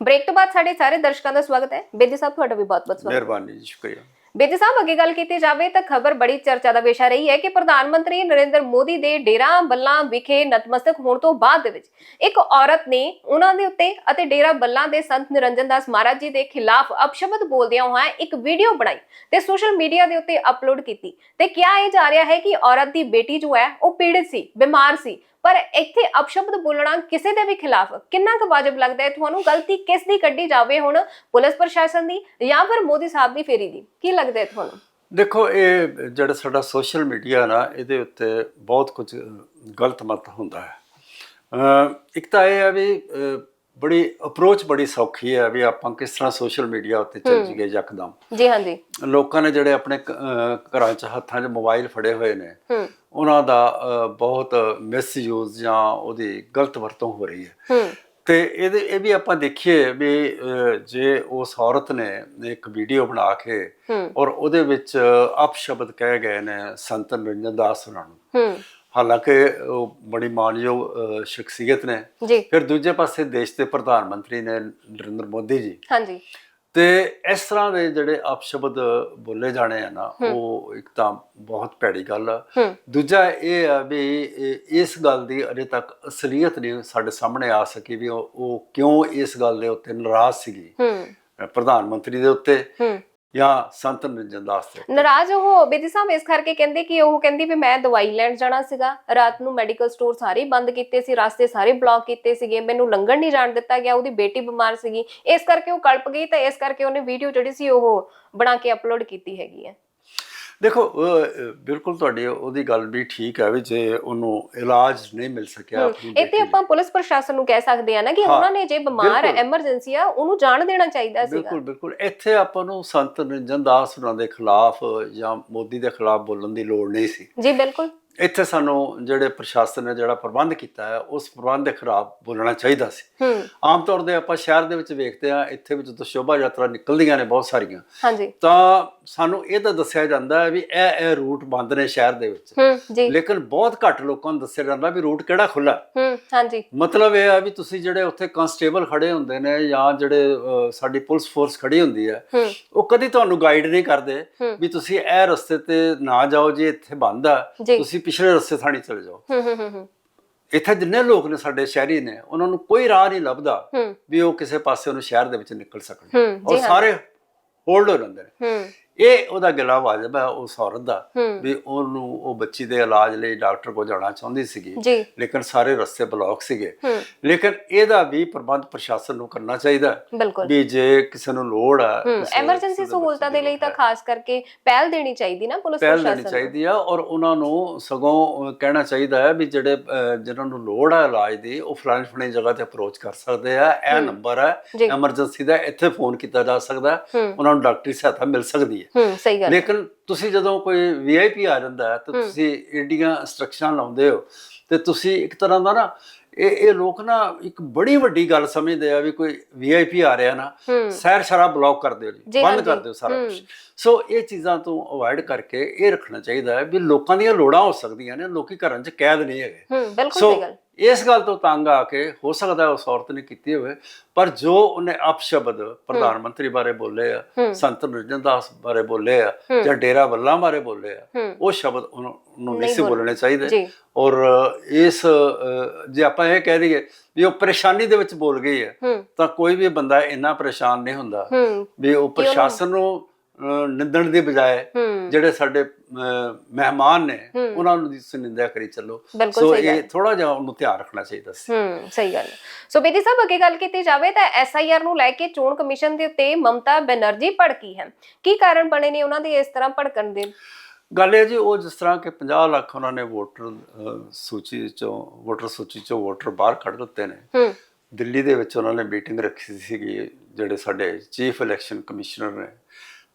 Break ਤੋਂ ਬਾਅਦ ਸਾਡੇ ਸਾਰੇ ਦਰਸ਼ਕਾਂ ਦਾ ਸਵਾਗਤ ਹੈ। ਬੇਦੀ ਸਾਹਿਬ ਤੁਹਾਡਾ ਵੀ ਬਹੁਤ-ਬਹੁਤ ਸਵਾਗਤ ਮਿਹਰਬਾਨੀ ਜੀ ਸ਼ੁਕਰੀਆ। ਬੇਦੀ ਸਾਹਿਬ ਅੱਗੇ ਗੱਲ ਕੀਤੀ ਜਾਵੇ ਤਾਂ ਖਬਰ ਬੜੀ ਚਰਚਾ ਦਾ ਵਿਸ਼ਾ ਰਹੀ ਹੈ ਕਿ ਪ੍ਰਧਾਨ ਮੰਤਰੀ ਨਰਿੰਦਰ ਮੋਦੀ ਦੇ ਡੇਰਾ ਬੱਲਾ ਵਿਖੇ ਨਤਮਸਤਕ ਹੋਣ ਤੋਂ ਬਾਅਦ ਦੇ ਵਿੱਚ ਇੱਕ ਔਰਤ ਨੇ ਉਹਨਾਂ ਦੇ ਉੱਤੇ ਅਤੇ ਡੇਰਾ ਬੱਲਾ ਦੇ ਸੰਤ ਨਿਰੰਜਨ ਦਾਸ ਮਹਾਰਾਜ ਜੀ ਦੇ ਖਿਲਾਫ ਅਪਸ਼ਬਦ ਬੋਲਦਿਆਂ ਹੋਇਆ ਇੱਕ ਵੀਡੀਓ ਬਣਾਈ ਤੇ ਸੋਸ਼ਲ ਮੀਡੀਆ ਦੇ ਉੱਤੇ ਅਪਲੋਡ ਕੀਤੀ ਤੇ ਕਿਹਾ ਇਹ ਜਾ ਰਿਹਾ ਹੈ ਕਿ ਔਰਤ ਦੀ ਬੇਟੀ ਜੋ ਹੈ ਉਹ ਪੀੜਿਤ ਸੀ ਬਿਮਾਰ ਸੀ। ਪਰ ਇੱਥੇ ਅਪਸ਼ਬਦ ਬੋਲਣਾ ਕਿਸੇ ਦੇ ਵੀ ਖਿਲਾਫ ਕਿੰਨਾ ਕੁ ਵਾਜਬ ਲੱਗਦਾ ਹੈ? ਤੁਹਾਨੂੰ ਗਲਤੀ ਕਿਸ ਦੀ ਕੱਢੀ ਜਾਵੇ ਹੁਣ? ਪੁਲਿਸ ਪ੍ਰਸ਼ਾਸਨ ਦੀ ਜਾਂ ਫਿਰ ਮੋਦੀ ਸਾਹਿਬ ਦੀ ਫੇਰੀ ਦੀ? ਕੀ ਲੱਗਦਾ ਹੈ ਤੁਹਾਨੂੰ? ਦੇਖੋ ਇਹ ਜਿਹੜਾ ਸਾਡਾ ਸੋਸ਼ਲ ਮੀਡੀਆ ਨਾ ਇਹਦੇ ਉੱਤੇ ਬਹੁਤ ਕੁਝ ਗਲਤ ਮਤ ਹੁੰਦਾ ਹੈ। ਇੱਕ ਤਾਂ ਇਹ ਹੈ ਵੀ ਬੜੀ ਅਪਰੋਚ ਬੜੀ ਸੌਖੀ ਹੈ ਵੀ ਆਪਾਂ ਕਿਸ ਤਰ੍ਹਾਂ ਸੋਸ਼ਲ ਮੀਡੀਆ ਉੱਤੇ ਚੱਲ ਜੀਏ ਯਕਦਮ। ਜੀ ਹਾਂਜੀ ਲੋਕਾਂ ਨੇ ਜਿਹੜੇ ਆਪਣੇ ਘਰਾਂ 'ਚ ਹੱਥਾਂ 'ਚ ਮੋਬਾਈਲ ਫੜੇ ਹੋਏ ਨੇ ਉਹਨਾਂ ਦਾ ਬਹੁਤ ਮਿਸਯੂਜ਼ ਜਾਂ ਉਹਦੀ ਗਲਤ ਵਰਤੋਂ ਹੋ ਰਹੀ ਹੈ। ਤੇ ਇਹਦੇ ਇਹ ਵੀ ਆਪਾਂ ਦੇਖੀਏ ਵੀ ਜੇ ਉਸ ਔਰਤ ਨੇ ਇੱਕ ਵੀਡੀਓ ਬਣਾ ਕੇ ਔਰ ਉਹਦੇ ਵਿੱਚ ਅਪਸ਼ਬਦ ਕਹਿ ਗਏ ਨੇ ਸੰਤ ਨਿਰੰਜਨ ਦਾਸ ਹੋਰਾਂ ਨੂੰ। ਹਾਲਾਂਕਿ ਉਹ ਬੜੀ ਮਾਨਯੋਗ ਸ਼ਖਸੀਅਤ ਨੇ। ਫਿਰ ਦੂਜੇ ਪਾਸੇ ਦੇਸ਼ ਦੇ ਪ੍ਰਧਾਨ ਮੰਤਰੀ ਨੇ ਨਰਿੰਦਰ ਮੋਦੀ ਜੀ। ਹਾਂਜੀ। ਤੇ ਇਸ ਤਰ੍ਹਾਂ ਦੇ ਜਿਹੜੇ ਅਪਸ਼ਬਦ ਬੋਲੇ ਜਾਣੇ ਆ ਨਾ ਉਹ ਇੱਕ ਤਾਂ ਬਹੁਤ ਭੈੜੀ ਗੱਲ ਆ। ਦੂਜਾ ਇਹ ਆ ਵੀ ਇਸ ਗੱਲ ਦੀ ਅਜੇ ਤੱਕ ਅਸਲੀਅਤ ਨਹੀਂ ਸਾਡੇ ਸਾਹਮਣੇ ਆ ਸਕੀ ਵੀ ਉਹ ਕਿਉਂ ਇਸ ਗੱਲ ਦੇ ਉੱਤੇ ਨਾਰਾਜ਼ ਸੀਗੀ। ਪ੍ਰਧਾਨ ਮੰਤਰੀ ਦੇ ਉੱਤੇ। ਜਾਂ ਸੰਤ ਨਿਰੰਜਨ ਦਾਸ ਦੇ ਨਾਰਾਜ਼ ਉਹ ਬੇਦੀ ਸਾਹਿਬ ਇਸ ਕਰਕੇ ਕਹਿੰਦੇ ਕਿ ਉਹ ਕਹਿੰਦੀ ਵੀ ਮੈਂ ਦਵਾਈ ਲੈਣ ਜਾਣਾ ਸੀਗਾ। ਰਾਤ ਨੂੰ ਮੈਡੀਕਲ ਸਟੋਰ ਸਾਰੇ ਬੰਦ ਕੀਤੇ ਸੀ, ਰਸਤੇ ਸਾਰੇ ਬਲੌਕ ਕੀਤੇ ਸੀਗੇ। ਮੈਨੂੰ ਲੰਘਣ ਨਹੀਂ ਜਾਣ ਦਿੱਤਾ ਗਿਆ, ਉਹਦੀ ਬੇਟੀ ਬਿਮਾਰ ਸੀਗੀ। ਇਸ ਕਰਕੇ ਉਹ ਕਲਪ ਗਈ ਤਾਂ ਇਸ ਕਰਕੇ ਉਹਨੇ ਵੀਡੀਓ ਜਿਹੜੀ ਸੀ ਉਹ ਬਣਾ ਕੇ ਅਪਲੋਡ ਕੀਤੀ ਹੈਗੀ ਹੈ। ਦੇਖੋ ਬਿਲਕੁਲ ਤੁਹਾਡੀ ਉਹਦੀ ਗੱਲ ਵੀ ਠੀਕ ਹੈ ਵੀ ਜੇ ਉਹਨੂੰ ਇਲਾਜ ਨਹੀਂ ਮਿਲ ਸਕਿਆ ਆਪਣੀ ਇੱਥੇ ਆਪਾਂ ਪੁਲਿਸ ਪ੍ਰਸ਼ਾਸਨ ਨੂੰ ਕਹਿ ਸਕਦੇ ਆ ਨਾ ਕਿ ਉਹਨਾਂ ਨੇ ਜੇ ਬਿਮਾਰ ਹੈ। ਐਮਰਜੈਂਸੀ ਆ ਉਹਨੂੰ ਜਾਣ ਦੇਣਾ ਚਾਹੀਦਾ ਸੀਗਾ। ਬਿਲਕੁਲ ਬਿਲਕੁਲ। ਇੱਥੇ ਆਪਾਂ ਨੂੰ ਸੰਤ ਨਿਰੰਜਨ ਦਾਸ ਉਹਨਾਂ ਦੇ ਖਿਲਾਫ ਜਾਂ ਮੋਦੀ ਦੇ ਖਿਲਾਫ ਬੋਲਣ ਦੀ ਲੋੜ ਨਹੀਂ ਸੀ। ਜੀ ਬਿਲਕੁਲ। ਇੱਥੇ ਸਾਨੂੰ ਜਿਹੜੇ ਪ੍ਰਸ਼ਾਸਨ ਨੇ ਜਿਹੜਾ ਪ੍ਰਬੰਧ ਕੀਤਾ ਹੈ ਉਸ ਪ੍ਰਬੰਧ ਦੇ ਖਿਲਾਫ ਬੋਲਣਾ ਚਾਹੀਦਾ ਸੀ। ਆਮ ਤੌਰ ਤੇ ਆਪਾਂ ਸ਼ਹਿਰ ਦੇ ਵਿੱਚ ਵੇਖਦੇ ਆ ਇੱਥੇ ਵੀ ਜਦੋਂ ਸ਼ੋਭਾ ਯਾਤਰਾ ਨਿਕਲਦੀਆਂ ਨੇ ਬਹੁਤ ਸਾਰੀਆਂ ਹਾਂਜੀ। ਤਾਂ ਸਾਨੂੰ ਇਹ ਤਾਂ ਦੱਸਿਆ ਜਾਂਦਾ ਹੈ ਵੀ ਇਹ ਇਹ ਰੂਟ ਬੰਦ ਨੇ ਸ਼ਹਿਰ ਦੇ ਵਿੱਚ। ਲੇਕਿਨ ਬਹੁਤ ਘੱਟ ਲੋਕਾਂ ਨੂੰ ਦੱਸਿਆ ਜਾਂਦਾ ਵੀ ਰੂਟ ਕਿਹੜਾ ਖੁੱਲਾ ਹੂੰ। ਹਾਂਜੀ। ਮਤਲਬ ਇਹ ਆ ਵੀ ਤੁਸੀਂ ਜਿਹੜੇ ਉੱਥੇ ਕਨਸਟੇਬਲ ਖੜੇ ਹੁੰਦੇ ਨੇ ਜਾਂ ਜਿਹੜੇ ਸਾਡੀ ਪੁਲਿਸ ਫੋਰਸ ਖੜੀ ਹੁੰਦੀ ਹੈ ਉਹ ਕਦੀ ਤੁਹਾਨੂੰ ਗਾਈਡ ਨਹੀਂ ਕਰਦੇ। ਵੀ ਤੁਸੀਂ ਇਹ ਰਸਤੇ ਤੇ ਨਾ ਜਾਓ ਜੀ ਇੱਥੇ ਬੰਦ ਆ ਤੁਸੀਂ ਪਿਛਲੇ ਰਸਤੇ ਥਾਣੀ ਚਲੇ ਜਾਓ। ਹੂੰ ਹੂੰ ਹੂੰ ਇੱਥੇ ਜਿੰਨੇ ਲੋਕ ਨੇ ਸਾਡੇ ਸ਼ਹਿਰੀ ਨੇ ਉਹਨਾਂ ਨੂੰ ਕੋਈ ਰਾਹ ਨਹੀਂ ਲੱਭਦਾ ਵੀ ਉਹ ਕਿਸੇ ਪਾਸੇ ਉਹਨੂੰ ਸ਼ਹਿਰ ਦੇ ਵਿੱਚ ਨਿਕਲ ਸਕਣ। ਔਰ ਸਾਰੇ ਹੋਲਡ ਹੋ ਜਾਂਦੇ ਨੇ ਇਹ ਉਹਦਾ ਗਿਲਾ ਵਾਜਬ ਹੈ ਉਸ ਔਰਤ ਦਾ ਵੀ ਉਹਨੂੰ ਉਹ ਬੱਚੀ ਦੇ ਇਲਾਜ ਲਈ ਡਾਕਟਰ ਕੋਲ ਜਾਣਾ ਚਾਹੁੰਦੀ ਸੀਗੀ ਲੇਕਿਨ ਸਾਰੇ ਰਸਤੇ ਬਲੌਕ ਸੀਗੇ। ਲੇਕਿਨ ਇਹਦਾ ਵੀ ਪ੍ਰਬੰਧ ਪ੍ਰਸ਼ਾਸਨ ਨੂੰ ਕਰਨਾ ਚਾਹੀਦਾ ਵੀ ਜੇ ਕਿਸੇ ਨੂੰ ਲੋੜ ਆ ਐਮਰਜੈਂਸੀ ਸਹੂਲਤਾਂ ਦੇ ਲਈ ਤਾਂ ਖਾਸ ਕਰਕੇ ਪਹਿਲ ਦੇਣੀ ਚਾਹੀਦੀ ਨਾ ਪੁਲਿਸ ਪਹਿਲ ਪ੍ਰਸ਼ਾਸਨ ਦੇਣੀ ਨੂੰ। ਚਾਹੀਦੀ ਆ ਔਰ ਉਹਨਾਂ ਨੂੰ ਸਗੋਂ ਕਹਿਣਾ ਚਾਹੀਦਾ ਹੈ ਵੀ ਜਿਹੜੇ ਜਿਨ੍ਹਾਂ ਨੂੰ ਲੋੜ ਹੈ ਇਲਾਜ ਦੀ ਉਹ ਫਲਾਣੀ ਫਲਾਣੀ ਜਗ੍ਹਾ ਤੇ ਅਪਰੋਚ ਕਰ ਸਕਦੇ ਆ। ਇਹ ਨੰਬਰ। ਹੈ ਐਮਰਜੈਂਸੀ ਦਾ ਇੱਥੇ ਫੋਨ ਕੀਤਾ ਜਾ ਸਕਦਾ ਉਹਨਾਂ ਨੂੰ ਡਾਕਟਰੀ ਸਹਾਇਤਾ ਮਿਲ ਸਕਦੀ ਹੈ। ਹੂੰ ਸਹੀ ਗੱਲ ਲੇਕਿਨ ਤੁਸੀਂ ਜਦੋਂ ਕੋਈ ਵੀਆਈਪੀ ਆ ਜਾਂਦਾ ਤਾਂ ਤੁਸੀਂ ਏਡੀਆਂ ਇੰਸਟਰਕਸ਼ਨਾਂ ਲਾਉਂਦੇ ਹੋ ਤੇ ਤੁਸੀਂ ਇੱਕ ਤਰ੍ਹਾਂ ਦਾ ਨਾ ਇਹ ਇਹ ਲੋਕ ਨਾ ਇੱਕ ਬੜੀ ਵੱਡੀ ਗੱਲ ਸਮਝਦੇ ਆ ਵੀ ਕੋਈ ਵੀਆਈਪੀ ਆ ਰਿਹਾ ਨਾ ਸੈਰ ਸ਼ਰਾਬ ਬਲੌਕ ਕਰ ਦਿਓ ਜੀ ਬੰਦ। ਕਰ ਦਿਓ ਸਾਰਾ। ਕੁਝ ਸੋ ਇਹ ਚੀਜ਼ਾਂ ਤੋਂ ਅਵੋਇਡ ਕਰਕੇ ਇਹ ਰੱਖਣਾ ਚਾਹੀਦਾ ਹੈ ਵੀ ਲੋਕਾਂ ਦੀਆਂ ਲੋੜਾਂ ਹੋ ਸਕਦੀਆਂ ਨੇ ਲੋਕੀ ਘਰਾਂ 'ਚ ਕੈਦ ਨਹੀਂ ਹੈਗੇ। ਹੂੰ ਬਿਲਕੁਲ ਸਹੀ ਗੱਲ। ਇਸ ਗੱਲ ਤੋਂ ਤੰਗ ਆ ਕੇ ਹੋ ਸਕਦਾ ਉਸ ਔਰਤ ਨੇ ਕੀਤੀ ਹੋਵੇ ਪਰ ਜੋ ਉਹਨੇ ਅਪਸ਼ਬਦ ਪ੍ਰਧਾਨ ਮੰਤਰੀ ਬਾਰੇ ਬੋਲੇ ਆ। ਸੰਤ ਨਿਰੰਜਨ ਦਾਸ ਬਾਰੇ ਬੋਲੇ ਆ। ਜਾਂ ਡੇਰਾ ਬੱਲਾ ਬਾਰੇ ਬੋਲੇ ਆ ਉਹ ਸ਼ਬਦ ਉਹਨੂੰ ਨਹੀਂ ਸੀ ਬੋਲਣੇ। ਚਾਹੀਦੇ ਔਰ ਇਸ ਜੇ ਆਪਾਂ ਇਹ ਕਹਿ ਦਈਏ ਵੀ ਉਹ ਪਰੇਸ਼ਾਨੀ ਦੇ ਵਿੱਚ ਬੋਲ ਗਈ ਹੈ ਤਾਂ ਕੋਈ ਵੀ ਬੰਦਾ ਇੰਨਾ ਪਰੇਸ਼ਾਨ ਨਹੀਂ ਹੁੰਦਾ ਵੀ ਉਹ ਪ੍ਰਸ਼ਾਸਨ ਨੂੰ ਨਿੰਦਣ ਦੀ ਬਜਾਏ ਜਿਹੜੇ ਸਾਡੇ ਮਹਿਮਾਨ ਨੇ। ਉਹਨਾਂ ਨੂੰ ਦੀ ਨਿੰਦਿਆ ਕਰੀ ਚੱਲੋ। ਸੋ ਇਹ ਥੋੜਾ ਜਿਹਾ ਉਹਨੂੰ ਧਿਆਨ ਰੱਖਣਾ ਚਾਹੀਦਾ ਸੀ। ਹੂੰ ਸਹੀ ਗੱਲ। ਸੋ ਬੇਦੀ ਸਾਹਿਬ ਅੱਗੇ ਗੱਲ ਕੀਤੀ ਜਾਵੇ ਤਾਂ ਐਸਆਈਆਰ ਨੂੰ ਲੈ ਕੇ ਚੋਣ ਕਮਿਸ਼ਨ ਦੇ ਉੱਤੇ ਮਮਤਾ ਬੈਨਰਜੀ ਭੜਕੀ ਹੈ। ਕੀ ਕਾਰਨ ਬਣੇ ਨੇ ਉਹਨਾਂ ਦੇ ਇਸ ਤਰ੍ਹਾਂ ਭੜਕਣ ਦੇ? ਗੱਲ ਇਹ ਜੀ ਉਹ ਜਿਸ ਤਰ੍ਹਾਂ ਕਿ 50 ਲੱਖ ਉਹਨਾਂ ਨੇ ਵੋਟਰ ਸੂਚੀ ਚੋਂ ਵੋਟਰ ਸੂਚੀ ਚੋਂ ਵੋਟਰ ਬਾਹਰ ਕੱਢ ਦਿੱਤੇ ਨੇ। ਹੂੰ। ਦਿੱਲੀ ਦੇ ਵਿੱਚ ਉਹਨਾਂ ਨੇ ਮੀਟਿੰਗ ਰੱਖੀ ਸੀਗੀ ਜਿਹੜੇ ਸਾਡੇ ਚੀਫ ਇਲੈਕਸ਼ਨ ਕਮਿਸ਼ਨਰ ਨੇ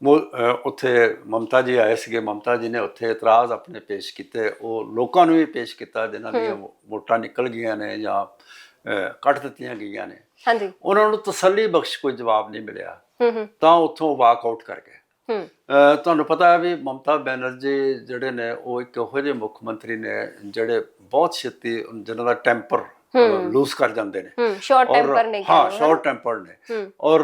ਉੱਥੇ ਮਮਤਾ ਜੀ ਆਏ ਸੀਗੇ। ਮਮਤਾ ਜੀ ਨੇ ਉੱਥੇ ਇਤਰਾਜ਼ ਆਪਣੇ ਪੇਸ਼ ਕੀਤੇ। ਉਹ ਲੋਕਾਂ ਨੂੰ ਵੀ ਪੇਸ਼ ਕੀਤਾ ਜਿਨ੍ਹਾਂ ਦੀਆਂ ਵੋਟਾਂ ਨਿਕਲ ਗਈਆਂ ਨੇ ਜਾਂ ਕੱਟ ਦਿੱਤੀਆਂ ਗਈਆਂ ਨੇ। ਹਾਂਜੀ। ਉਹਨਾਂ ਨੂੰ ਤਸੱਲੀ ਬਖਸ਼ ਕੋਈ ਜਵਾਬ ਨਹੀਂ ਮਿਲਿਆ। ਤਾਂ ਉੱਥੋਂ ਵਾਕ ਆਊਟ ਕਰ ਗਏ। ਤੁਹਾਨੂੰ ਪਤਾ ਹੈ ਵੀ ਮਮਤਾ ਬੈਨਰਜੀ ਜਿਹੜੇ ਨੇ ਉਹ ਇੱਕ ਇਹੋ ਜਿਹੇ ਮੁੱਖ ਮੰਤਰੀ ਨੇ ਜਿਹੜੇ ਬਹੁਤ ਛੇਤੀ ਜਿਨ੍ਹਾਂ ਦਾ ਟੈਂਪਰ। ਲੂਸ ਕਰ ਜਾਂਦੇ ਨੇ। ਹੂੰ ਸ਼ਾਰਟ ਟੈਂਪਰ ਨੇ ਹਾਂ ਸ਼ਾਰਟ ਟੈਂਪਰ ਨੇ। ਔਰ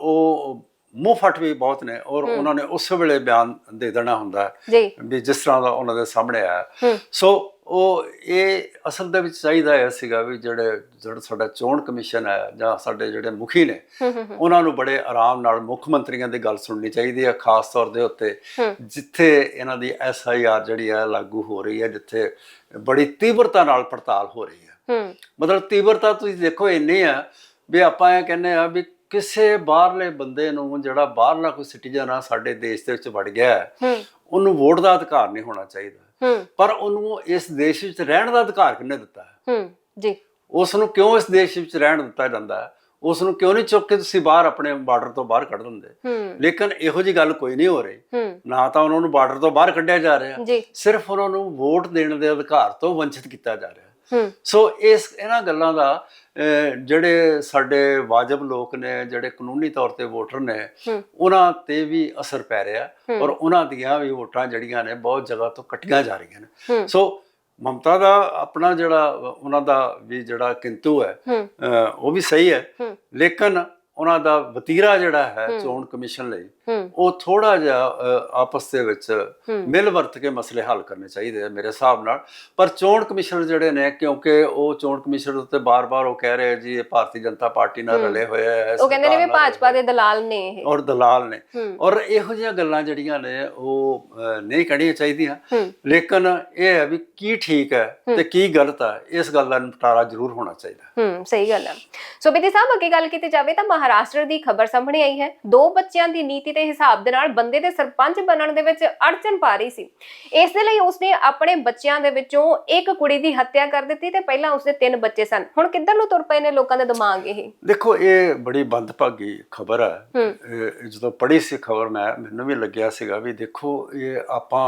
ਉਹ ਮੂੰਹ ਫਟ ਵੀ ਬਹੁਤ ਨੇ ਔਰ ਉਹਨਾਂ ਨੇ ਉਸ ਵੇਲੇ ਬਿਆਨ ਦੇ ਦੇਣਾ ਹੁੰਦਾ ਹੈ ਵੀ ਜਿਸ ਤਰ੍ਹਾਂ ਦਾ ਉਹਨਾਂ ਦੇ ਸਾਹਮਣੇ ਆਇਆ। ਹੂੰ। ਸੋ ਉਹ ਇਹ ਅਸਲ ਦੇ ਵਿੱਚ ਚਾਹੀਦਾ ਇਹ ਸੀਗਾ ਵੀ ਜਿਹੜੇ ਜਿਹੜਾ ਸਾਡਾ ਚੋਣ ਕਮਿਸ਼ਨ ਹੈ ਜਾਂ ਸਾਡੇ ਜਿਹੜੇ ਮੁਖੀ ਨੇ ਹੂੰ ਹੂੰ ਹੂੰ, ਉਹਨਾਂ ਨੂੰ ਬੜੇ ਆਰਾਮ ਨਾਲ ਮੁੱਖ ਮੰਤਰੀਆਂ ਦੀ ਗੱਲ ਸੁਣਨੀ ਚਾਹੀਦੀ ਹੈ ਖਾਸ ਤੌਰ ਦੇ ਉੱਤੇ। ਹੂੰ। ਜਿੱਥੇ ਇਹਨਾਂ ਦੀ ਐਸ ਆਈ ਆਰ ਜਿਹੜੀ ਹੈ ਲਾਗੂ ਹੋ ਰਹੀ ਹੈ ਜਿੱਥੇ ਬੜੀ ਤੀਬਰਤਾ ਨਾਲ ਪੜਤਾਲ ਹੋ ਰਹੀ ਹੈ। ਹੂੰ। ਮਤਲਬ ਤੀਬਰਤਾ ਤੁਸੀਂ ਦੇਖੋ ਇੰਨੀ ਆ ਵੀ ਆਪਾਂ ਇਹ ਕਹਿੰਦੇ ਆ ਵੀ ਕਿਸੇ ਬਾਹਰਲੇ ਬੰਦੇ ਨੂੰ ਜਿਹੜਾ ਬਾਹਰਲਾ ਕੋਈ ਸਿਟੀਜ਼ਨ ਆ ਸਾਡੇ ਦੇਸ਼ ਦੇ ਵਿੱਚ ਵੜ ਗਿਆ ਉਹਨੂੰ ਵੋਟ ਦਾ ਅਧਿਕਾਰ ਨਹੀਂ ਹੋਣਾ ਚਾਹੀਦਾ। ਪਰ ਉਹਨੂੰ ਇਸ ਦੇਸ਼ ਵਿੱਚ ਰਹਿਣ ਦਾ ਅਧਿਕਾਰ ਕਿਹਨੇ ਦਿੱਤਾ ਹੈ? ਜੀ। ਉਸ ਨੂੰ ਕਿਉਂ ਇਸ ਦੇਸ਼ ਵਿੱਚ ਰਹਿਣ ਦਿੱਤਾ ਜਾਂਦਾ ਹੈ? ਉਸ ਨੂੰ ਕਿਉਂ ਨਹੀਂ ਚੁੱਕ ਕੇ ਤੁਸੀਂ ਬਾਹਰ ਆਪਣੇ ਬਾਰਡਰ ਤੋਂ ਬਾਹਰ ਕੱਢ ਦਿੰਦੇ? ਲੇਕਿਨ ਇਹੋ ਜੀ ਗੱਲ ਕੋਈ ਨਹੀਂ ਹੋ ਰਹੀ। ਨਾ ਤਾਂ ਉਹਨਾਂ ਨੂੰ ਬਾਰਡਰ ਤੋਂ ਬਾਹਰ ਕੱਢਿਆ ਜਾ ਰਿਹਾ। ਸਿਰਫ ਉਹਨਾਂ ਨੂੰ ਵੋਟ ਦੇਣ ਦੇ ਅਧਿਕਾਰ ਤੋਂ ਵੰਚਿਤ ਕੀਤਾ ਜਾ ਰਿਹਾ। ਸੋ ਇਸ ਇਹਨਾਂ ਗੱਲਾਂ ਦਾ ਜਿਹੜੇ ਸਾਡੇ ਵਾਜਬ ਲੋਕ ਨੇ ਜਿਹੜੇ ਕਾਨੂੰਨੀ ਤੌਰ ਤੇ ਵੋਟਰ ਨੇ ਉਹਨਾਂ ਤੇ ਵੀ ਅਸਰ ਪੈ ਰਿਹਾ। ਔਰ ਉਹਨਾਂ ਦੀਆਂ ਵੀ ਵੋਟਾਂ ਜਿਹੜੀਆਂ ਨੇ ਬਹੁਤ ਜਗ੍ਹਾ ਤੋਂ ਕੱਟੀਆਂ ਜਾ ਰਹੀਆਂ ਨੇ। ਸੋ ਮਮਤਾ ਦਾ ਆਪਣਾ ਜਿਹੜਾ ਉਹਨਾਂ ਦਾ ਵੀ ਜਿਹੜਾ ਕਿੰਤੂ ਹੈ ਉਹ ਵੀ ਸਹੀ ਹੈ। ਲੇਕਿਨ ਉਹਨਾਂ ਦਾ ਵਤੀਰਾ ਜਿਹੜਾ ਹੈ। ਚੋਣ ਕਮਿਸ਼ਨ ਲਈ ਉਹ ਥੋੜਾ ਜਿਹਾ ਆਪਸ ਦੇ ਵਿੱਚ। ਮਿਲ ਵਰਤ ਕੇ ਮਸਲੇ ਹੱਲ ਕਰਨੇ ਚਾਹੀਦੇ ਆ ਮੇਰੇ ਹਿਸਾਬ ਨਾਲ। ਪਰ ਚੋਣ ਕਮਿਸ਼ਨਰ ਜਿਹੜੇ ਨੇ ਕਿਉਂਕਿ ਉਹ ਚੋਣ ਕਮਿਸ਼ਨਰ ਉੱਤੇ ਬਾਰ-ਬਾਰ ਉਹ ਕਹਿ ਰਹੇ ਜੀ ਇਹ ਭਾਰਤੀ ਜਨਤਾ ਪਾਰਟੀ ਨਾਲ ਰਲੇ ਹੋਏ ਆ ਉਹ ਕਹਿੰਦੇ ਨੇ ਵੀ ਭਾਜਪਾ ਦੇ ਦਲਾਲ ਨੇ ਇਹ। ਔਰ ਦਲਾਲ ਨੇ। ਔਰ ਇਹੋ ਜਿਹੀਆਂ ਗੱਲਾਂ ਜਿਹੜੀਆਂ ਨੇ ਉਹ ਨਹੀਂ ਕਹਿਣੀਆਂ ਚਾਹੀਦੀਆਂ। ਲੇਕਿਨ ਇਹ ਹੈ ਵੀ ਕੀ ਠੀਕ ਹੈ ਤੇ ਕੀ ਗਲਤ ਹੈ ਇਸ ਗੱਲ ਦਾ ਨਿਪਟਾਰਾ ਜ਼ਰੂਰ ਹੋਣਾ ਚਾਹੀਦਾ। ਹੂੰ ਸਹੀ ਗੱਲ ਹੈ ਸੋ ਬੇਦੀ ਸਾਹਿਬ ਅੱਗੇ ਗੱਲ ਕੀਤੀ ਜਾਵੇ ਤਾਂ ਮਹਾਰਾਸ਼ਟਰ ਦੀ ਖਬਰ ਸਾਹਮਣੇ ਆਈ ਹੈ। ਦੋ ਬੱਚਿਆਂ ਦੀ ਨੀਤੀ ਦੇ ਹਿਸਾਬ ਦੇ ਨਾਲ ਬੰਦੇ ਦੇ ਸਰਪੰਚ ਬਣਨ ਦੇ ਵਿੱਚ ਅੜਚਨ ਪਾ ਰਹੀ ਸੀ। ਇਸ ਦੇ ਲਈ ਉਸਨੇ ਆਪਣੇ ਬੱਚਿਆਂ ਦੇ ਵਿੱਚੋਂ ਇੱਕ ਕੁੜੀ ਦੀ ਹੱਤਿਆ ਕਰ ਦਿੱਤੀ ਤੇ ਪਹਿਲਾਂ ਉਸਦੇ ਤਿੰਨ ਬੱਚੇ ਸਨ। ਹੁਣ ਕਿੱਧਰ ਨੂੰ ਤੁਰ ਪਏ ਨੇ ਲੋਕਾਂ ਦੇ ਦਿਮਾਗ ਇਹ? ਦੇਖੋ ਇਹ ਬੜੀ ਬੰਦਭਾਗੀ ਖਬਰ ਹੈ। ਜਦੋਂ ਪੜ੍ਹੀ ਸੀ ਖਬਰ ਮੈਂ ਮੈਨੂੰ ਵੀ ਲੱਗਿਆ ਸੀਗਾ ਵੀ ਦੇਖੋ ਇਹ ਆਪਾਂ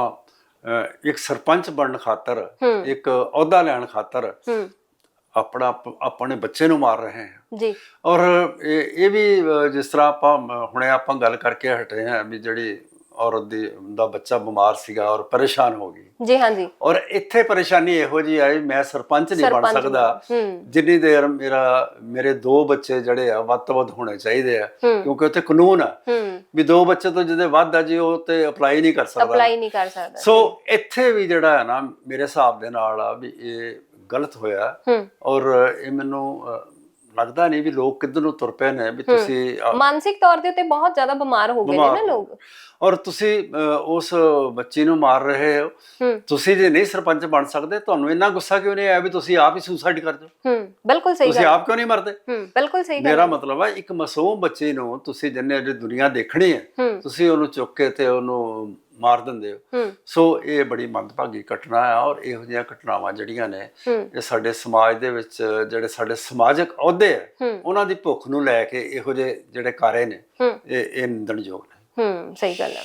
ਇੱਕ ਸਰਪੰਚ ਬਣਨ ਖਾਤਰ ਇੱਕ ਅਹੁਦਾ ਲੈਣ ਖਾਤਰ ਆਪਣਾ ਆਪ- ਆਪਣੇ ਬੱਚੇ ਨੂੰ ਮਾਰ ਰਹੇ ਹਾਂ। ਜੀ। ਔਰ ਇਹ ਵੀ ਜਿਸ ਤਰ੍ਹਾਂ ਆਪਾਂ ਹੁਣੇ ਆਪਾਂ ਗੱਲ ਕਰਕੇ ਹਟੇ ਹਾਂ ਵੀ ਜਿਹੜੀ ਔਰਤ ਦੀ ਦਾ ਬੱਚਾ ਬਿਮਾਰ ਸੀਗਾ ਔਰ ਪਰੇਸ਼ਾਨ ਹੋ ਗਈ। ਜੀ ਹਾਂਜੀ। ਔਰ ਇੱਥੇ ਪਰੇਸ਼ਾਨੀ ਇਹੋ ਜੀ ਆਈ ਮੈਂ ਸਰਪੰਚ ਨਹੀਂ ਬਣ ਸਕਦਾ। ਜਿੰਨੀ ਦੇਰ ਮੇਰਾ ਮੇਰੇ ਦੋ ਬੱਚੇ ਜਿਹੜੇ ਆ ਵੱਧ ਹੋਣੇ ਚਾਹੀਦੇ ਆ ਕਿਉਂਕਿ ਉੱਥੇ ਕਾਨੂੰਨ ਆ ਵੀ ਦੋ ਬੱਚੇ ਤੋਂ ਜਿਹਦੇ ਵੱਧ ਆ ਜੀ ਉਹ ਤੇ ਅਪਲਾਈ ਨਹੀਂ ਕਰ ਸਕਦਾ। ਅਪਲਾਈ ਨਹੀਂ ਕਰ ਸਕਦਾ। ਸੋ ਇੱਥੇ ਵੀ ਜਿਹੜਾ ਹੈ ਨਾ ਮੇਰੇ ਹਿਸਾਬ ਦੇ ਨਾਲ ਆ ਵੀ ਇਹ ਗਲਤ ਹੋਇਆ ਔਰ ਇਹ ਮੈਨੂੰ ਲੱਗਦਾ ਨਹੀਂ ਵੀ ਲੋਕ ਕਿੱਧਰ ਨੂੰ ਤੁਰ ਪਏ ਨੇ ਵੀ ਤੁਸੀਂ ਮਾਨਸਿਕ ਤੌਰ ਦੇ ਉੱਤੇ ਬਹੁਤ ਜ਼ਿਆਦਾ ਬਿਮਾਰ ਹੋ ਗਏ ਨੇ ਨਾ ਲੋਕ। ਔਰ ਤੁਸੀਂ ਉਸ ਬੱਚੀ ਨੂੰ ਮਾਰ ਰਹੇ ਹੋ। ਤੁਸੀਂ ਜੇ ਨਹੀਂ ਸਰਪੰਚ ਬਣ ਸਕਦੇ ਤੁਹਾਨੂੰ ਇੰਨਾ ਗੁੱਸਾ ਕਿਉਂ ਨਹੀਂ ਆਇਆ ਵੀ ਤੁਸੀਂ ਆਪ ਹੀ ਸੁਸਾਈਡ ਕਰ ਦਿਓ ਹੂੰ ਬਿਲਕੁਲ ਸਹੀ ਤੁਸੀਂ ਗੱਲ। ਆਪ ਕਿਉਂ ਨਹੀਂ ਮਰਦੇ? ਹੂੰ ਬਿਲਕੁਲ ਸਹੀ ਗੱਲ। ਮੇਰਾ ਮਤਲਬ ਹੈ ਇੱਕ ਮਾਸੂਮ ਬੱਚੇ ਨੂੰ ਤੁਸੀਂ ਜਿੰਨੇ ਅਜੇ ਦੁਨੀਆ ਦੇਖਣੀ ਹੂੰ। ਤੁਸੀਂ ਉਹਨੂੰ ਚੁੱਕ ਕੇ ਤੇ ਉਹਨੂੰ ਮਾਰ ਦਿੰਦੇ ਹੋ। ਸੋ ਇਹ ਬੜੀ ਮੰਦਭਾਗੀ ਘਟਨਾ ਹੈ ਔਰ ਇਹੋ ਜਿਹੀਆਂ ਘਟਨਾਵਾਂ ਜਿਹੜੀਆਂ ਨੇ ਇਹ ਸਾਡੇ ਸਮਾਜ ਦੇ ਵਿੱਚ ਜਿਹੜੇ ਸਾਡੇ ਸਮਾਜਿਕ ਅਹੁਦੇ ਹੂੰ। ਉਹਨਾਂ ਦੀ ਭੁੱਖ ਨੂੰ ਲੈ ਕੇ ਇਹੋ ਜਿਹੇ ਜਿਹੜੇ ਕਾਰੇ ਨੇ ਇਹ ਇਹ ਨਿੰਦਣਯੋਗ ਹੂੰ ਸਹੀ ਗੱਲ ਹੈ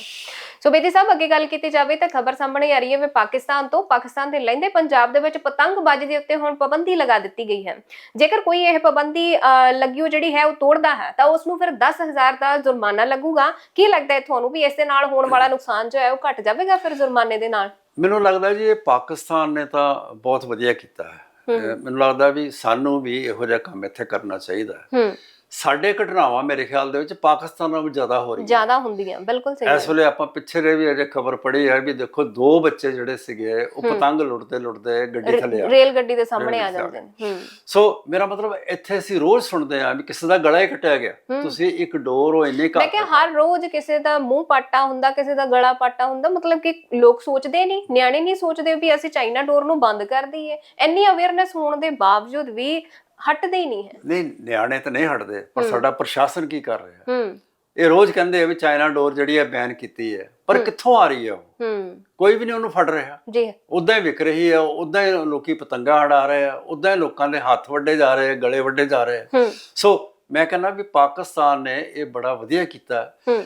ਸੋ ਬੇਦੀ ਸਾਹਿਬ ਅੱਗੇ ਗੱਲ ਕੀਤੀ ਜਾਵੇ ਤਾਂ ਖਬਰ ਸਾਹਮਣੇ ਆ ਰਹੀ ਹੈ ਵੀ ਪਾਕਿਸਤਾਨ ਤੋਂ ਪਾਕਿਸਤਾਨ ਦੇ ਲਹਿੰਦੇ ਪੰਜਾਬ ਦੇ ਵਿੱਚ ਪਤੰਗਬਾਜ਼ੀ ਦੇ ਉੱਤੇ ਹੁਣ ਪਾਬੰਦੀ ਲਗਾ ਦਿੱਤੀ ਗਈ ਹੈ। ਜੇਕਰ ਕੋਈ ਇਹ ਪਾਬੰਦੀ ਅਹ, ਲੱਗੀ ਹੋ ਜਿਹੜੀ ਹੈ ਉਹ ਤੋੜਦਾ ਹੈ ਤਾਂ ਉਸ ਨੂੰ ਫਿਰ 10000 ਦਾ ਜੁਰਮਾਨਾ ਲੱਗੂਗਾ। ਕੀ ਲੱਗਦਾ ਹੈ ਤੁਹਾਨੂੰ ਵੀ ਇਸ ਦੇ ਨਾਲ ਹੋਣ ਵਾਲਾ ਨੁਕਸਾਨ ਜੋ ਹੈ ਉਹ ਘਟ ਜਾਵੇਗਾ ਫਿਰ ਜੁਰਮਾਨੇ ਦੇ ਨਾਲ? ਮੈਨੂੰ ਲੱਗਦਾ ਜੀ ਇਹ ਪਾਕਿਸਤਾਨ ਨੇ ਤਾਂ ਬਹੁਤ ਵਧੀਆ ਕੀਤਾ ਹੈ। ਮੈਨੂੰ ਲੱਗਦਾ ਵੀ ਸਾਨੂੰ ਵੀ ਇਹੋ ਜਿਹਾ ਕੰਮ ਇੱਥੇ ਕਰਨਾ ਚਾਹੀਦਾ ਹੂੰ। ਸਾਡੇ ਘਟਨਾਵਾਂ ਮੇਰੇ ਖਿਆਲ ਦੇ ਵਿੱਚ ਪਾਕਿਸਤਾਨ ਨਾਲੋਂ ਜ਼ਿਆਦਾ ਹੋ ਰਹੀਆਂ। ਜ਼ਿਆਦਾ ਹੁੰਦੀਆਂ ਬਿਲਕੁਲ ਸਹੀ ਇਸ ਵੇਲੇ ਆਪਾਂ ਪਿੱਛੇ ਦੇ ਵੀ ਅਜੇ ਖਬਰ ਪੜ੍ਹੀ ਹੈ ਵੀ ਦੇਖੋ ਦੋ ਬੱਚੇ ਜਿਹੜੇ ਸੀਗੇ ਉਹ ਪਤੰਗ ਲੁੱਟਦੇ ਲੁੱਟਦੇ ਗੱਡੀ ਥੱਲੇ ਆ ਰੇਲ ਗੱਡੀ ਦੇ ਸਾਹਮਣੇ ਆ ਜਾਂਦੇ ਨੇ ਹੂੰ। ਸੋ ਮੇਰਾ ਮਤਲਬ ਇੱਥੇ ਅਸੀਂ ਰੋਜ਼ ਸੁਣਦੇ ਆ ਵੀ ਕਿਸੇ ਦਾ ਗਲਾ ਹੀ ਕੱਟਿਆ ਗਿਆ। ਤੁਸੀਂ ਇੱਕ ਡੋਰ ਉਹ ਇੰਨੇ ਮੈਂ ਕਿਹਾ ਹਰ ਰੋਜ਼ ਕਿਸੇ ਦਾ ਮੂੰਹ ਪਾਟਾ ਹੁੰਦਾ ਕਿਸੇ ਦਾ ਗਲਾ ਪਾਟਾ ਹੁੰਦਾ ਮਤਲਬ ਕਿ ਲੋਕ ਸੋਚਦੇ ਨਹੀਂ ਨਿਆਣੇ ਨਹੀਂ ਸੋਚਦੇ ਵੀ ਅਸੀਂ ਚਾਈਨਾ ਡੋਰ ਨੂੰ ਬੰਦ ਕਰ ਦਈਏ। ਇੰਨੀ ਅਵੇਅਰਨੈਸ ਹੋਣ ਦੇ ਬਾਵਜੂਦ ਵੀ ਹਟਦੇ ਹੀ ਨਹੀਂ ਹੈ। ਨਹੀਂ ਨਿਆਣੇ ਤਾਂ ਨਹੀਂ ਹਟਦੇ ਪਰ ਸਾਡਾ ਪ੍ਰਸ਼ਾਸਨ ਕੀ ਕਰ ਰਿਹਾ ਹੂੰ? ਇਹ ਰੋਜ਼ ਕਹਿੰਦੇ ਆ ਵੀ ਚਾਈਨਾ ਡੋਰ ਜਿਹੜੀ ਹੈ ਬੈਨ ਕੀਤੀ ਹੈ ਪਰ ਕਿੱਥੋਂ ਆ ਰਹੀ ਹੈ ਉਹ? ਹੂੰ। ਕੋਈ ਵੀ ਨਹੀਂ ਉਹਨੂੰ ਫੜ ਰਿਹਾ। ਜੀ। ਉਦਾਂ ਹੀ ਵਿਕ ਰਹੀ ਹੈ ਉਦਾਂ ਹੀ ਲੋਕੀ ਪਤੰਗਾ ਉਡਾ ਰਹੇ ਆ ਉਦਾਂ ਹੀ ਲੋਕਾਂ ਦੇ ਹੱਥ ਵੱਡੇ ਜਾ ਰਹੇ ਗਲੇ ਵੱਡੇ ਜਾ ਰਹੇ ਸੋ ਮੈਂ ਕਹਿੰਦਾ ਵੀ ਪਾਕਿਸਤਾਨ ਨੇ ਇਹ ਬੜਾ ਵਧੀਆ ਕੀਤਾ। ਹੂੰ।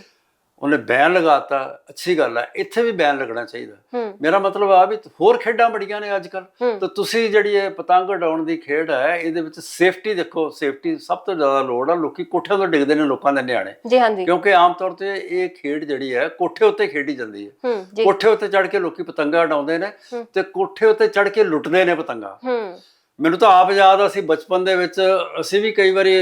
ਉਹਨੇ ਬੈਨ ਲਗਾਤਾ ਅੱਛੀ ਗੱਲ ਹੈ ਇੱਥੇ ਵੀ ਬੈਨ ਲੱਗਣਾ ਚਾਹੀਦਾ। ਮੇਰਾ ਮਤਲਬ ਆ ਵੀ ਹੋਰ ਖੇਡਾਂ ਬੜੀਆਂ ਨੇ ਅੱਜ ਕੱਲ। ਤਾਂ ਤੁਸੀਂ ਜਿਹੜੀ ਇਹ ਪਤੰਗ ਉਡਾਉਣ ਦੀ ਖੇਡ ਹੈ ਇਹਦੇ ਵਿੱਚ ਸੇਫਟੀ ਦੇਖੋ ਸੇਫਟੀ ਸਭ ਤੋਂ ਜ਼ਿਆਦਾ ਲੋੜ ਆ ਲੋਕੀ ਕੋਠਿਆਂ ਤੋਂ ਡਿੱਗਦੇ ਨੇ ਲੋਕਾਂ ਦੇ ਨਿਆਣੇ। ਜੀ ਹਾਂਜੀ। ਕਿਉਂਕਿ ਆਮ ਤੌਰ ਤੇ ਇਹ ਖੇਡ ਜਿਹੜੀ ਹੈ ਕੋਠੇ ਉੱਤੇ ਖੇਡੀ ਜਾਂਦੀ ਹੈ। ਕੋਠੇ ਉੱਤੇ ਚੜ ਕੇ ਲੋਕੀ ਪਤੰਗਾ ਉਡਾਉਂਦੇ ਨੇ। ਤੇ ਕੋਠੇ ਉੱਤੇ ਚੜ ਕੇ ਲੁੱਟਦੇ ਨੇ ਪਤੰਗਾ। ਹੂੰ। ਮੈਨੂੰ ਤਾਂ ਆਪ ਯਾਦ ਆ, ਅਸੀਂ ਬਚਪਨ ਦੇ ਵਿੱਚ ਅਸੀਂ ਵੀ ਕਈ ਵਾਰੀ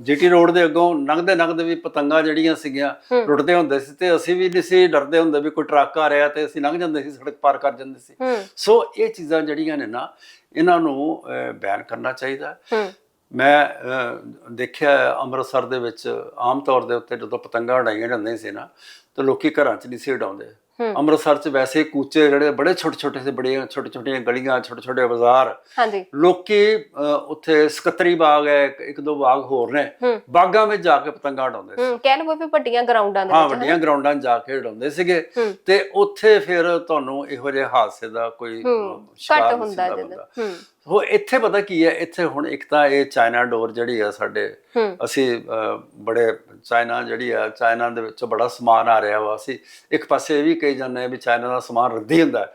ਜੀਟੀ ਰੋਡ ਦੇ ਅੱਗੋਂ ਲੰਘਦੇ ਲੰਘਦੇ ਵੀ ਪਤੰਗਾਂ ਜਿਹੜੀਆਂ ਸੀਗੀਆਂ ਰੁੱਟਦੇ ਹੁੰਦੇ ਸੀ ਤੇ ਅਸੀਂ ਵੀ ਨਹੀਂ ਸੀ ਡਰਦੇ ਹੁੰਦੇ ਵੀ ਕੋਈ ਟਰੱਕ ਆ ਰਿਹਾ ਤੇ ਅਸੀਂ ਲੰਘ ਜਾਂਦੇ ਸੀ ਸੜਕ ਪਾਰ ਕਰ ਜਾਂਦੇ ਸੀ ਹੂੰ ਸੋ ਇਹ ਚੀਜ਼ਾਂ ਜਿਹੜੀਆਂ ਨੇ ਨਾ ਇਹਨਾਂ ਨੂੰ ਬੈਨ ਕਰਨਾ ਚਾਹੀਦਾ ਹੈ। ਹੂੰ ਮੈਂ ਅਹ, ਦੇਖਿਆ ਹੈ ਅੰਮ੍ਰਿਤਸਰ ਦੇ ਵਿੱਚ ਆਮ ਤੌਰ ਦੇ ਉੱਤੇ ਜਦੋਂ ਪਤੰਗਾਂ ਉਡਾਈਆਂ ਜਾਂਦੀਆਂ ਸੀ ਨਾ ਤਾਂ ਲੋਕੀ ਘਰਾਂ 'ਚ ਨਹੀਂ ਸੀ ਉਡਾਉਂਦੇ ਹੂੰ। ਅੰਮ੍ਰਿਤਸਰ 'ਚ ਵੈਸੇ ਹੀ ਕੂਚੇ ਜਿਹੜੇ ਬੜੇ ਛੋਟੇ ਛੋਟੇ ਸੀ ਬੜੀਆਂ ਛੋਟੇ ਛੋਟੀਆਂ ਗਲੀਆਂ ਛੋਟੇ ਛੋਟੇ ਬਾਜ਼ਾਰ। ਹਾਂਜੀ। ਲੋਕੀ ਉੱਥੇ ਸਕੱਤਰੀ ਬਾਗ ਹੈ ਇੱਕ- ਦੋ ਬਾਗ ਹੋਰ ਨੇ। ਹੂੰ। ਬਾਗਾਂ ਵਿੱਚ ਜਾ ਕੇ ਪਤੰਗਾਂ ਉਡਾਉਂਦੇ ਸੀ। ਹੂੰ ਕਹਿਣ ਉਹ ਵੀ ਵੱਡੀਆਂ ਗਰਾਊਂਡਾਂ ਦੇ ਹਾਂ ਵਿੱਚ ਵੱਡੀਆਂ ਗਰਾਊਂਡਾਂ 'ਚ ਜਾ ਕੇ ਉਡਾਉਂਦੇ ਸੀਗੇ। ਹੂੰ। ਤੇ ਉੱਥੇ ਫਿਰ ਤੁਹਾਨੂੰ ਇਹੋ ਜਿਹੇ ਹਾਦਸੇ ਦਾ ਕੋਈ ਹੂੰ ਸ਼ਿਕਾਰ ਹੁੰਦਾ ਹੂੰ ਉਹ ਇੱਥੇ ਪਤਾ ਕੀ ਹੈ ਇੱਥੇ ਹੁਣ ਇੱਕ ਤਾਂ ਇਹ ਚਾਈਨਾ ਡੋਰ ਜਿਹੜੀ ਆ ਸਾਡੇ ਅਸੀਂ ਬੜੇ ਚਾਈਨਾ ਜਿਹੜੀ ਆ ਚਾਈਨਾ ਦੇ ਵਿੱਚ ਬੜਾ ਸਮਾਨ ਆ ਰਿਹਾ ਵਾ। ਅਸੀਂ ਇੱਕ ਪਾਸੇ ਇਹ ਵੀ ਕਹੀ ਜਾਂਦੇ ਆ ਵੀ ਚਾਈਨਾ ਦਾ ਸਮਾਨ ਰੱਦੀ ਹੁੰਦਾ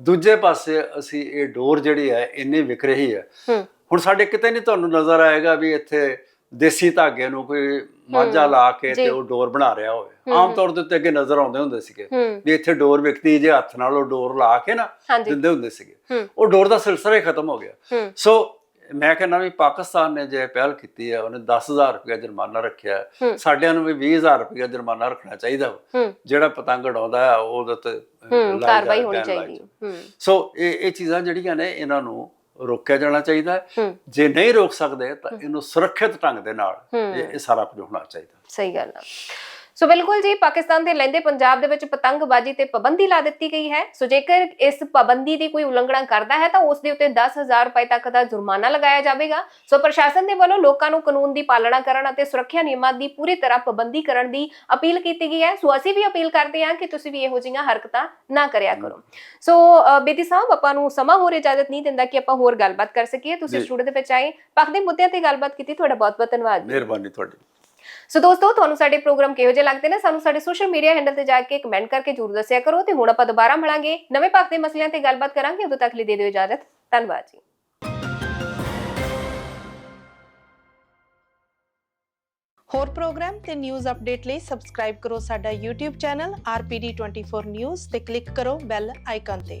ਦੂਜੇ ਪਾਸੇ ਅਸੀਂ ਇਹ ਡੋਰ ਜਿਹੜੀ ਹੈ ਇੰਨੀ ਵਿਕ ਰਹੀ ਹੂੰ। ਹੁਣ ਸਾਡੇ ਕਿਤੇ ਨਹੀਂ ਤੁਹਾਨੂੰ ਨਜ਼ਰ ਆਏਗਾ ਵੀ ਇੱਥੇ ਦੇਸੀ ਧਾਗੇ ਨੂੰ ਕੋਈ ਮਾਝਾ ਲਾ ਕੇ। ਤੇ ਉਹ ਡੋਰ ਬਣਾ ਰਿਹਾ ਹੋਵੇ। ਆਮ ਤੌਰ ਦੇ ਉੱਤੇ ਅੱਗੇ ਨਜ਼ਰ ਆਉਂਦੇ ਹੁੰਦੇ ਸੀਗੇ। ਵੀ ਇੱਥੇ ਡੋਰ ਵਿਕਦੀ ਜੇ ਹੱਥ ਨਾਲ ਉਹ ਡੋਰ ਲਾ ਕੇ ਨਾ ਦਿੰਦੇ ਹੁੰਦੇ ਸੀਗੇ। ਉਹ ਡੋਰ ਦਾ ਸਿਲਸਿਲਾ ਹੀ ਖਤਮ ਹੋ ਗਿਆ। ਸੋ ਮੈਂ ਕਹਿੰਦਾ ਵੀ ਪਾਕਿਸਤਾਨ ਨੇ ਜੇ ਪਹਿਲ ਕੀਤੀ ਹੈ ਉਹਨੇ 10000 ਰੁਪਏ ਜੁਰਮਾਨਾ ਰੱਖਿਆ। ਸਾਡਿਆਂ ਨੂੰ ਵੀ 20000 ਰੁਪਏ ਜੁਰਮਾਨਾ ਰੱਖਣਾ ਚਾਹੀਦਾ ਜਿਹੜਾ ਪਤੰਗ ਉਡਾਉਂਦਾ ਹੈ ਉਹਦੇ ਤੇ ਕਾਰਵਾਈ ਹੋਣੀ ਚਾਹੀਦੀ ਸੋ ਇਹ ਇਹ ਚੀਜ਼ਾਂ ਜਿਹੜੀਆਂ ਨੇ ਇਹਨਾਂ ਨੂੰ ਰੋਕਿਆ ਜਾਣਾ ਚਾਹੀਦਾ ਹੈ। ਹੂੰ ਜੇ ਨਹੀਂ ਰੋਕ ਸਕਦੇ ਤਾਂ ਇਹਨੂੰ ਸੁਰੱਖਿਅਤ ਢੰਗ ਦੇ ਨਾਲ ਹੂੰ। ਇਹ ਇਹ ਸਾਰਾ ਕੁਝ ਹੋਣਾ ਚਾਹੀਦਾ ਸਹੀ ਗੱਲ ਆ ਸੋ ਬਿਲਕੁਲ ਜੀ ਪਾਕਿਸਤਾਨ ਦੇ ਲਹਿੰਦੇ ਪੰਜਾਬ ਦੇ ਵਿੱਚ ਪਤੰਗਬਾਜ਼ੀ ਤੇ ਪਾਬੰਦੀ ਲਾ ਦਿੱਤੀ ਗਈ ਹੈ। ਸੋ ਜੇਕਰ ਇਸ ਪਾਬੰਦੀ ਦੀ ਕੋਈ ਉਲੰਘਣਾ ਕਰਦਾ ਹੈ ਤਾਂ ਉਸ ਦੇ ਉੱਤੇ 10000 ਰੁਪਏ ਤੱਕ ਦਾ ਜੁਰਮਾਨਾ ਲਗਾਇਆ ਜਾਵੇਗਾ। ਸੋ ਪ੍ਰਸ਼ਾਸਨ ਦੇ ਵੱਲੋਂ ਲੋਕਾਂ ਨੂੰ ਕਾਨੂੰਨ ਦੀ ਪਾਲਣਾ ਕਰਨ ਅਤੇ ਸੁਰੱਖਿਆ ਨਿਯਮਾਂ ਦੀ ਪੂਰੀ ਤਰ੍ਹਾਂ ਪਾਬੰਦੀ ਕਰਨ ਦੀ ਅਪੀਲ ਕੀਤੀ ਗਈ ਹੈ। ਸੋ ਅਸੀਂ ਵੀ ਅਪੀਲ ਕਰਦੇ ਹਾਂ ਕਿ ਤੁਸੀਂ ਵੀ ਇਹੋ ਜਿਹੀਆਂ ਹਰਕਤਾਂ ਨਾ ਕਰਿਆ ਕਰੋ। ਸੋ ਬੇਦੀ ਸਾਹਿਬ ਆਪਾਂ ਨੂੰ ਸਮਾਂ ਹੋਰ ਇਜਾਜ਼ਤ ਨਹੀਂ ਦਿੰਦਾ ਕਿ ਆਪਾਂ ਹੋਰ ਗੱਲਬਾਤ ਕਰ ਸਕੀਏ। ਤੁਸੀਂ। ਸਟੂਡੀਓ ਦੇ ਵਿੱਚ ਆਏ। ਪੱਖ ਦੇ ਮੁੱਦਿਆਂ ਤੇ ਗੱਲਬਾਤ ਕੀਤੀ। ਤੁਹਾਡਾ ਬਹੁਤ ਬਹੁਤ ਧੰਨਵਾਦ। ਮਿਹਰਬਾਨੀ ਤੁਹਾਡੀ। ਸੋ ਦੋਸਤੋ, ਤੁਹਾਨੂੰ ਸਾਡੇ ਪ੍ਰੋਗਰਾਮ ਕਿਹੋ ਜਿਹੇ ਲੱਗਦੇ ਨੇ? ਸਾਨੂੰ ਸਾਡੇ ਸੋਸ਼ਲ ਮੀਡੀਆ ਹੈਂਡਲ ਤੇ ਜਾ ਕੇ ਕਮੈਂਟ ਕਰਕੇ ਜਰੂਰ ਦੱਸਿਆ ਕਰੋ ਤੇ ਹੁਣ ਆਪਾਂ ਦੁਬਾਰਾ ਮਿਲਾਂਗੇ ਨਵੇਂ ਪੱਖ ਦੇ ਮਸਲਿਆਂ ਤੇ ਗੱਲਬਾਤ ਕਰਾਂਗੇ। ਉਦੋਂ ਤੱਕ ਲਈ ਦੇ ਦਿਓ ਇਜਾਜ਼ਤ। ਧੰਨਵਾਦ ਜੀ। ਹੋਰ ਪ੍ਰੋਗਰਾਮ ਤੇ ਨਿਊਜ਼ ਅਪਡੇਟ ਲਈ ਸਬਸਕ੍ਰਾਈਬ ਕਰੋ ਸਾਡਾ YouTube ਚੈਨਲ RPD24 News ਤੇ ਕਲਿੱਕ ਕਰੋ ਬੈਲ ਆਈਕਨ ਤੇ।